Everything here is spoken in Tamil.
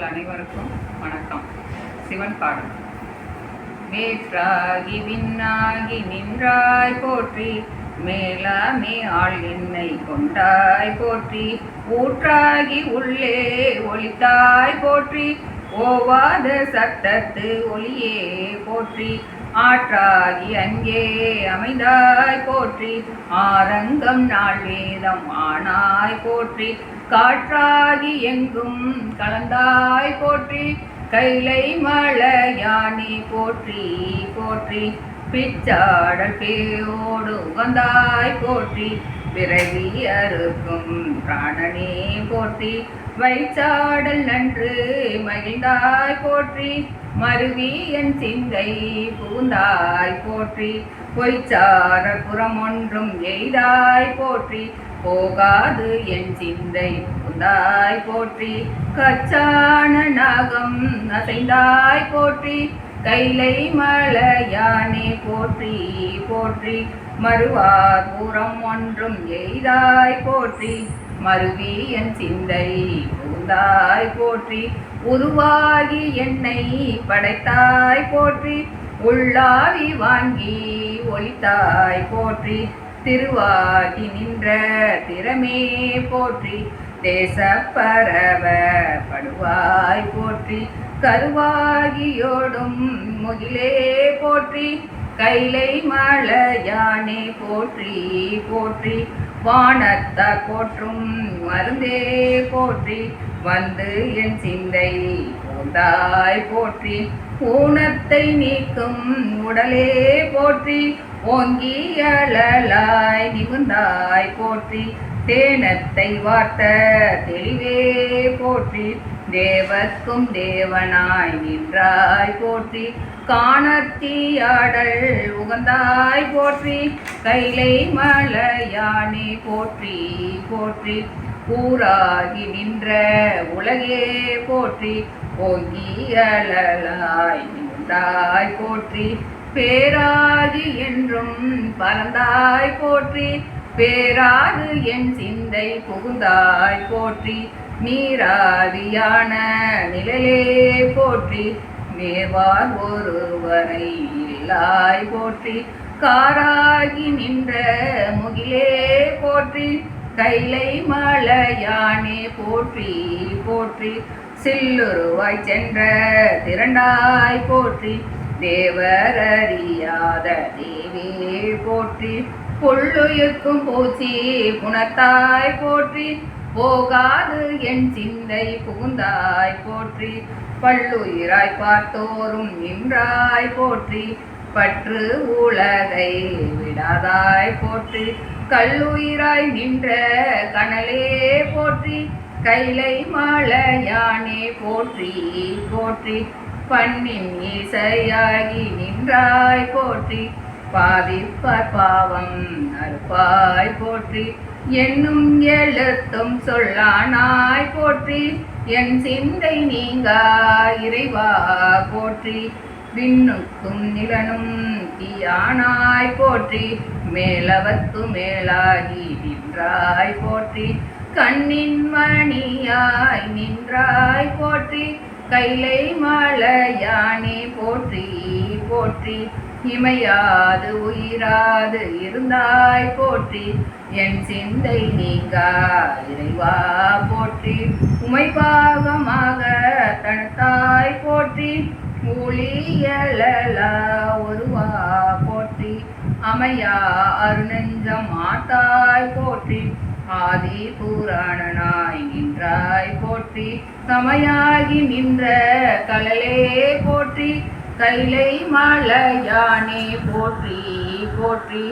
நண்பர்கள் அனைவருக்கும் வணக்கம். சிவன் பாடல். வேற்றாகி விண்ணாகி நின்றாய் போற்றி மேலாமே ஆள் என்னை கொண்டாய் போற்றி ஊற்றாகி உள்ளே ஒளித்தாய் போற்றி ஓவாத சத்தத்து ஒளியே போற்றி ஆற்றாகி அங்கே அமைந்தாய் போற்றி. ஆரங்கம் நாள் வேதம் ஆனாய் போற்றி. காற்றாகி எங்கும் கலந்தாய் போற்றி. கைலை மலையானி போற்றி போற்றி. பிச்சாடல் பேயோடு உகந்தாய் போற்றி. பிறவி அறுக்கும் பிராணனே போற்றி வைச்சாடல் நன்று மகிழ்ந்தாய் போற்றி மருவி என் சிந்தை பூந்தாய் போற்றி பொய்ச்சார புறம் ஒன்றும் எய்தாய் போற்றி போகாது என் சிந்தை பூந்தாய் போற்றி கச்சான நாகம் அசைந்தாய் போற்றி கைலை மலையானே போற்றி போற்றி. மறுவார் புறம் ஒன்றும் எய்தாய் போற்றி. மருவி என் சிந்தை பூந்தாய் போற்றி. உருவாகி என்னை படைத்தாய் போற்றி. உள்ளாவி வாங்கி ஒளித்தாய் போற்றி. திருவாகி நின்ற திறமே போற்றி. தேச பரவ படுவாய் போற்றி கருவாகியோடும் முகிலே போற்றி கைலை மலையானே போற்றி போற்றி வானத்த போற்றும் மருந்தே போற்றி வந்து என் சிந்தை போந்தாய் போற்றி ஊனத்தை நீக்கும் உடலே போற்றி ஓங்கியழலாய் நிமிர்ந்தாய் போற்றி. தேனத்தை வார்த்த தெளிவே போற்றி. தேவர்க்கும் தேவனாய் நின்றாய் போற்றி. காணத்தியாடல் உகந்தாய் போற்றி. கைலை மலையானே போற்றி போற்றி. கூறாகி நின்ற உலகே போற்றி. ஓங்கியழலாய் நின்றாய் போற்றி. பேராகி என்றும் பறந்தாய் போற்றி பேராது என் சிந்தை புகுந்தாய் போற்றி நீராதியான நிழலே போற்றி மேவார் ஒருவரை இல்லாய் போற்றி காராகி நின்ற முகிலே போற்றி கைலை மலையானே போற்றி போற்றி சில்லுருவாய் சென்ற திரண்டாய் போற்றி தேவரறியாத தேவே போற்றி புள்ளுயிர்க்கும் பூச்சி புனத்தாய் போற்றி போகாது என் சிந்தை புகுந்தாய் போற்றி பல்லுயிராய் பார்த்தோறும் நின்றாய் போற்றி பற்று உலகை விடாதாய் போற்றி கல்லுயிராய் நின்ற கனலே போற்றி கைலை மாலையானே போற்றி போற்றி பண்ணின் இசையாகி நின்றாய் போற்றி. பாதிப்பார் பாவம் அறுப்பாய் போற்றி. என்னும் எழுத்தும் சொல்லானாய் போற்றி. என் சிந்தை நீங்கா இறைவா போற்றி. விண்ணுக்கும் நிலனும் தீயானாய் போற்றி. மேலவத்து மேலாகி நின்றாய் போற்றி. கண்ணின் மணியாய் நின்றாய் போற்றி. கைலை மலையானே போற்றி போற்றி. இமையாது உயிராது இருந்தாய் போற்றி. என் சிந்தை நீங்கா இறைவா போற்றி. உமைபாகமாக தனத்தாய் போற்றி. ஊழியலலா ஒருவா போற்றி. அமையா அருணஞ்சம் மாத்தாய் போற்றி. ஆதி புராணனாய் நின்றாய் போற்றி சமையாகி நின்ற கலலே போற்றி கைலை மலையானே போற்றி போற்றி.